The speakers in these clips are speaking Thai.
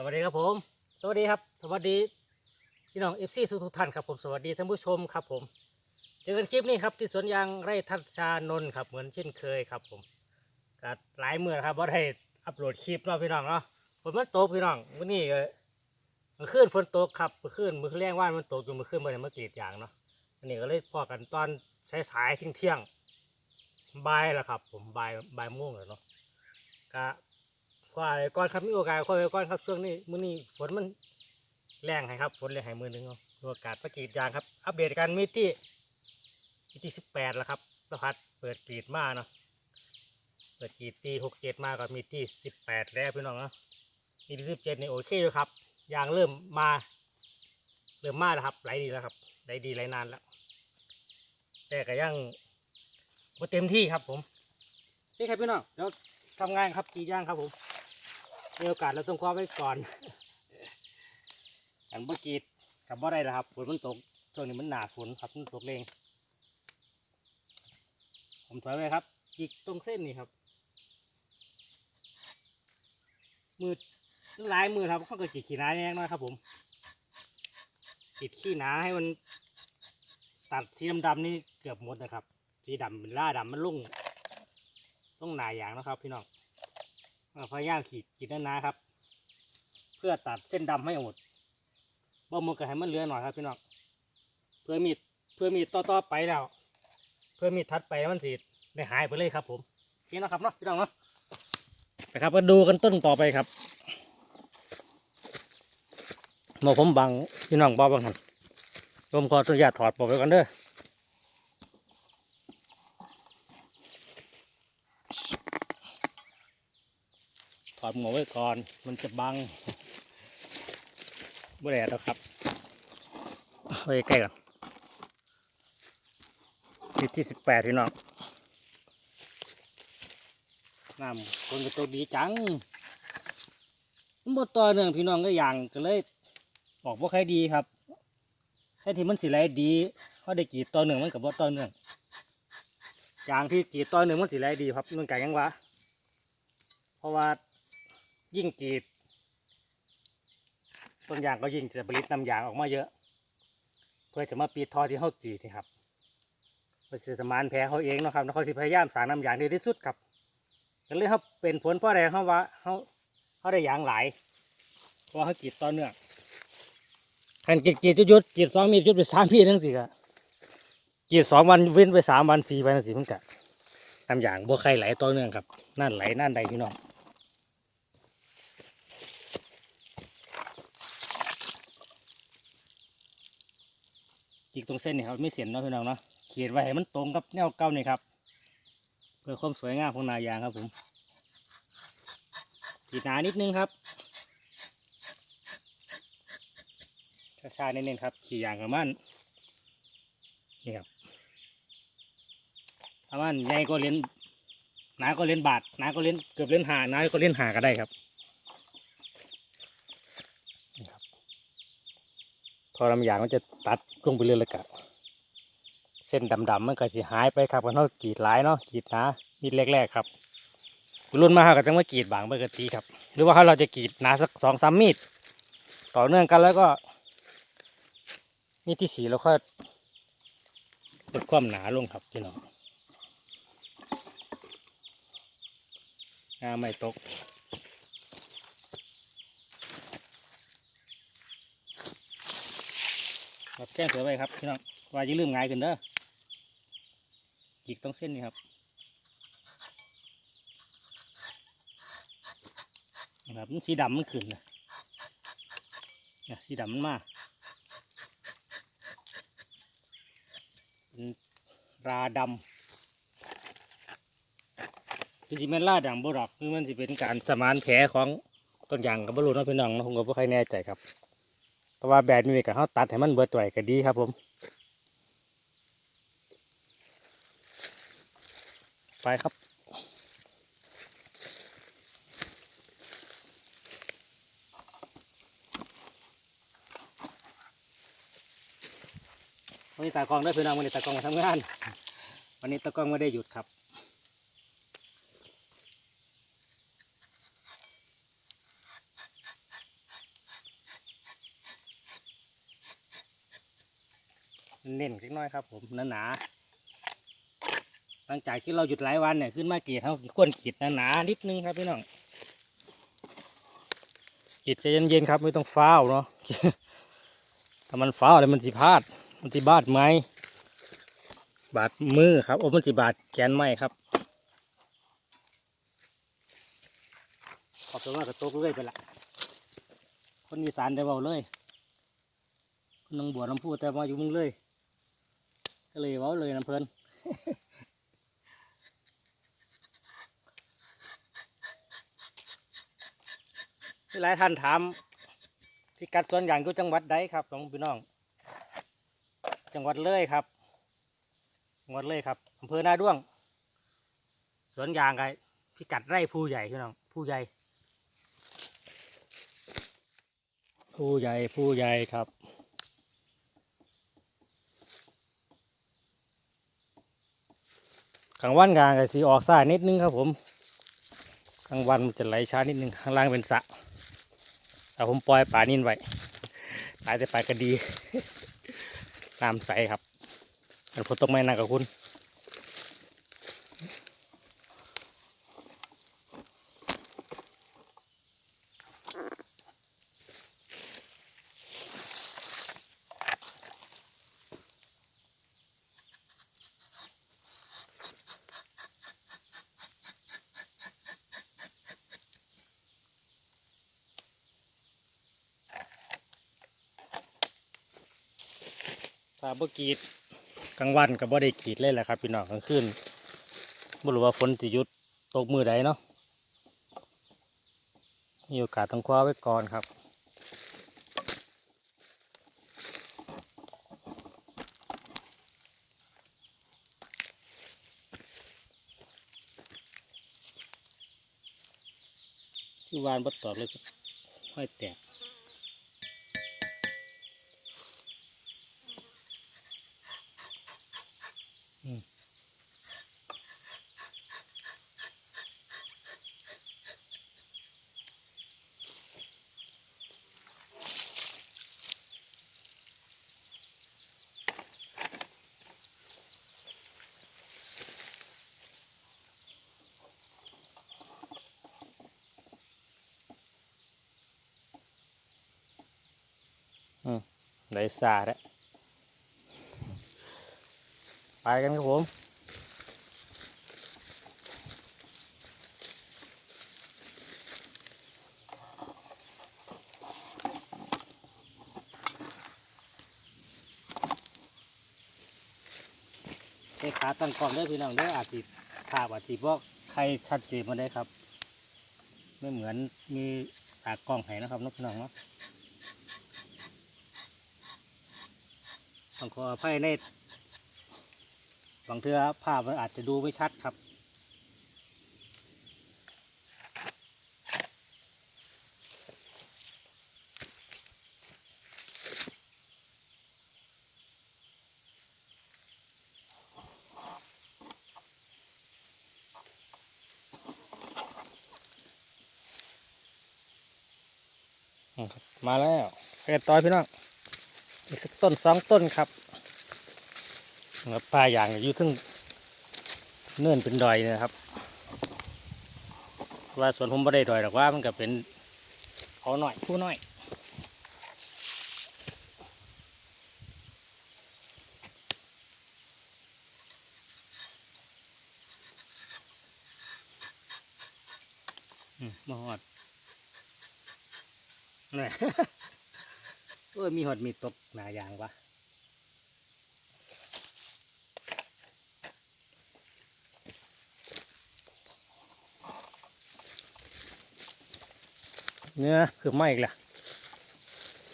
สวัสดีครับผม สวัสดีครับ สวัสดีพี่น้องเอฟซีทุกทุกๆท่านครับผมสวัสดีท่านผู้ชมครับผมเจอกันคลิปนี้ครับที่สวนยางไร่ทัชชานนท์ครับเหมือนเช่นเคยครับผมก็หลายเมื่อครับว่าได้อัปโหลดคลิปเนาะพี่น้องเนาะฝนมันตกพี่น้องวันนี้เมื่อคืนฝนตกครับเมื่อคืนมือแรงว่านมันตกอยู่มื่อคืนเมื่อไหร่เมื่อกรีดยางเนาะอันนี้ก็เลยพอกันตอนสายๆเที่ยงๆบ่ายแล้วครับ ผมบ่ายบ่ายโมงแล้วเนาะก็ ควาก้อนครับมีโอกาสควายก้อนครับช่วงนี้มื้อนี้ฝนมันแรงให้ครับฝนแรงให้มือหนึ่งเนาะมีโอกาสประกรีดยางครับ อัปเดตกันมีที่มีที่สิบแปดแล้วครับสพัดเปิดกรีดมาเนาะเปิดกรีดตีหกเจ็ดมาก็มีที่สิบแปดแล้วพี่น้องเนาะมีที่สิบเจ็ดนี่โอเคอยู่ครับยางเริ่มมา เริ่มมาแล้วครับไหลดีแล้วครับไหลดีไหลนานแล้วแต่ก็ยังบ่เต็มที่ครับผมนี่ครับพี่น้องเดี๋ยวทำงานครับกรีดยางครับผม มีโอกาสเราต้องคว้าไว้ก่อนอย่างเมื่อกี้กับว่าได้แล้วครับฝนมันตกช่วงนี้มันหนาฝนครับมันตกเรงผมถอยไปครับจีกตรงเส้นนี่ครับมือลายมือครับเขาก็จีกขี้หนาแน่น้อยครับ ผมจีกขี้หนาให้มันตัดสีดำๆนี่เกือบหมดนะครับ สีดำเป็นล่าดำมันลุ่งต้องหนาอย่างนะครับ พี่น้อง พยายามขีดขีดหนาๆครับ เพื่อตัดเส้นดำให้หมดบ่หมดก็ให้มันเหลือหน่อยครับพี่น้องเพื่อมีเพื่อมีต่อๆไปแล้ว เพื่อมีทัดไปมันสิได้หายไปเลยครับ ผมโอเคนะครับเนาะพี่น้องเนาะนะครับมาดูกันต้นต่อไปครับมอผมบังพี่น้องบอบางหันผมขออนุญาตถอดปอกไปกันเด้อ อดหมวกไว้ก่อน มันจะบังบ่แดดแล้วครับเอาไว้ใกล้กันที่ที่สิบแปดพี่น้องน้ำคนก็ตัวดีจังมันบ่ต่อเนื่องพี่น้องก็อย่างก็เลยออกบ่ค่อยดีครับแค่ที่มันสิไหลดีเขาได้กีดต่อเนื่องมันกับบ่ต่อเนื่องอย่างที่กีดต่อเนื่องมันสิไหลดีครับมันไก่ยังวะเพราะว่า ยิ่งกรีด ต้นยางก็ยิ่งจะผลิตน้ำยางออกมาเยอะ เพื่อจะมาปีทอที่เขากรีดนี่ครับเพื่อสมานแผลเขาเองนะครับแล้วเขาสิพยายามสางน้ำยางดีที่สุดครับก็เลยเขาเป็นผลเพราะอะไรเขาว่าเขาเขาได้ยางหลายเพราะเขากรีดต่อเนื่องขันกรีดกรีดจุดยุดกรีดสองมีดจุดไปสามมีดทั้งสี่กะกรีดสองวันเว้นไปสามวันสี่วันทั้งสี่มันกะน้ำยางบัวไข่ไหลต่อเนื่องครับนั่นไหลนั่นใดพี่น้อง จิกตรงเส้นนี่ครับไม่เสียนเนาะพี่น้องเนาะเขียนไว้ให้มันตรงกับแนวเก้านี่ครับเพื่อความสวยงามของนายางครับผมขีดหนานิดนึงครับช้าๆเน้นๆครับ ขี่ยางกับมันนี่ครับถ้ามันใหญ่ก็เล่นหนาก็เล่นบาทหนาก็เล่นเกือบเล่นหาหนาก็เล่นหาก็ได้ครับนี่ครับ ทอลำยางมันจะตัดลงไปเรื่อยๆกับเส้นดำๆมันก็สิหายไปครับกันเท่ากรีดหลายเนาะกรีดนามีดแรกๆครับรุ่นมาหาก็ต้องมากรีดบางปกติครับ หรือว่าถ้าเราจะกรีดหนาสักสองสามมีดต่อเนื่องกันแล้วก็ มีดที่สี่เราค่อยลดความหนาลงครับพี่น้องงาไม่ตก ครับแก้เสือไว้ครับพี่น้องว่าจะลืมง่ายขึ้นเด้อจิกต้องเส้นนี่ครับนะครับมันสีดำมันขึ้นเลยเนี่ยสีดำมันมาเป็นราดำคือสิแม่นราดำบ่ดอกคือมันสิเป็นการสมานแผลของต้นยางกับบรูเนะพี่น้องนะผมก็บ่ค่อยแน่ใจครับ แต่ว่าแบบนี้ก็เขาตัดให้มันเบิดไว้ก็ดีครับ ผม ไปครับวันนี้ตากล้องได้เพื่อนน้องวันนี้ตากล้องมาทำงาน วันนี้ตากล้องไม่ได้หยุดครับ เน้นๆเล็กน้อยครับ ผมหนาๆหลังจากที่เราหยุดหลายวันเนี่ยขึ้นมาเกีดเขาควรกรีดหนาๆนิดนึงครับพี่น้องกรีดใจเย็นๆครับไม่ต้องฟ้าวเนาะถ้ามันฟ้าวอะไรมันสิพลาด มันสิบาดไหมบาดมือครับโอ้มันสิบาดแขนไหมครับขอบตัวว่ากระตกเรื่อยไปละคนอีสานได้เบาเลยคนนังบัวน้ำพูแต่มาอยู่มึงเลย ก็เลยเว้าเลยน้ำเพลินหลายท่านถามพิกัดสวนยางอยู่จังหวัดใดครับน้องพี่น้อง จังหวัดเลยครับจังหวัดเลยครับอำเภอนาด้วง สวนยางไงพิกัดไร่ผู้ใหญ่พี่น้องผู้ใหญ่ ผู้ใหญ่ผู้ใหญ่ครับ กลางวันกลางก็สีออกซ่านิดนึงครับผมกลางวันมันจะไหลช้านิดนึงข้างล่างเป็นสระแต่ผมปล่อยป่านิ่นไว้ตายแต่ปลาก็ดีน้ำใสครับมันฝนตกไม่นานกับคุณาเมื่อกี้กลางวันก็บ่ได้ขีดเลยแหละครับพี่น้องกลางคืนไม่รู้ว่าฝนจะหยุดตกมือใดเนาะมีโอกาสต้องคว้าไว้ก่อนครับที่วานบดตอบเลยห้อยแตก ได้ซาแล้วไปกันครับผมเอ้ขาตั้งกล้องได้พี่น้องได้อาจสิภาพอาจสิบ่ใครชัดเจนมาได้ครับ ไม่เหมือนมีตากล้องให้นะครับน้องพี่น้องเนาะ ต้องขออภัยในบางเทือภาพมันอาจจะดูไม่ชัดครับ มาแล้วไปกันต่อยพี่น้อง อีกสักต้นสองต้นครับแล้วปลาอย่างอยู่ทึ่งเนื่นเป็นดอยนะครับ ว่าสวนผมไม่ได้ดอยหรอกว่ามันก็เป็นเขาหน่อยผู้น้อยอืมมาหอดนี่ เออมีหอดมีตกหนายางวะเนี่ยคือไหม้อีกละ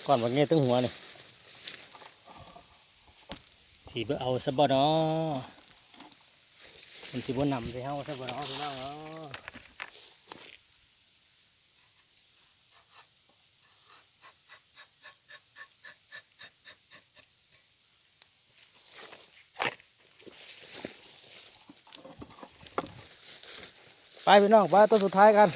ก่อนว่าเงี้ยตึงหัวนี่สีเบอเอาซะบ่เนาะมันสีบ่นำใส่เฮาซะบ่เนาะพี่น้องเนาะ ไปพี่น้องไปตัวสุดท้ายกัน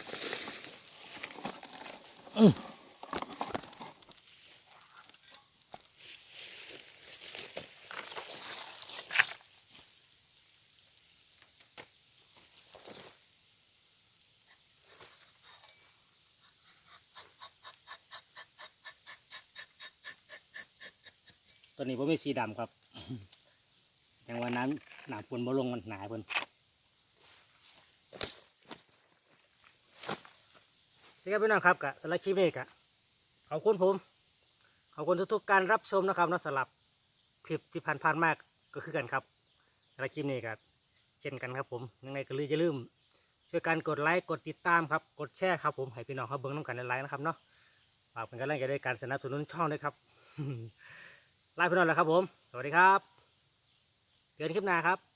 ตัวนี้ผมไม่สีดำครับ อย่างว่าน้ำหนาปนบ่ลงมันหนาเพิ่น นี่ครับพี่น้องครับกะสำหรับคลิปนี้กะขอบคุณผมขอบคุณทุกๆการรับชมนะครับนะสำหรับคลิปที่ผ่านๆมากก็คือกันครับสำหรับคลิปนี้ก็เช่นกันครับผมยังไงก็ลืมอย่าลืม ช่วยกันกดไลค์กดติดตามครับกดแชร์ครับผมให้พี่น้องเขาเบิ้งน้ำกันหลายๆนะครับเนาะฝากเป็นกำลังใจด้วยการสนับสนุนช่องด้วยครับไลาพี่น้องแล้วครับผม สวัสดีครับเจอกันคลิปหน้าครับ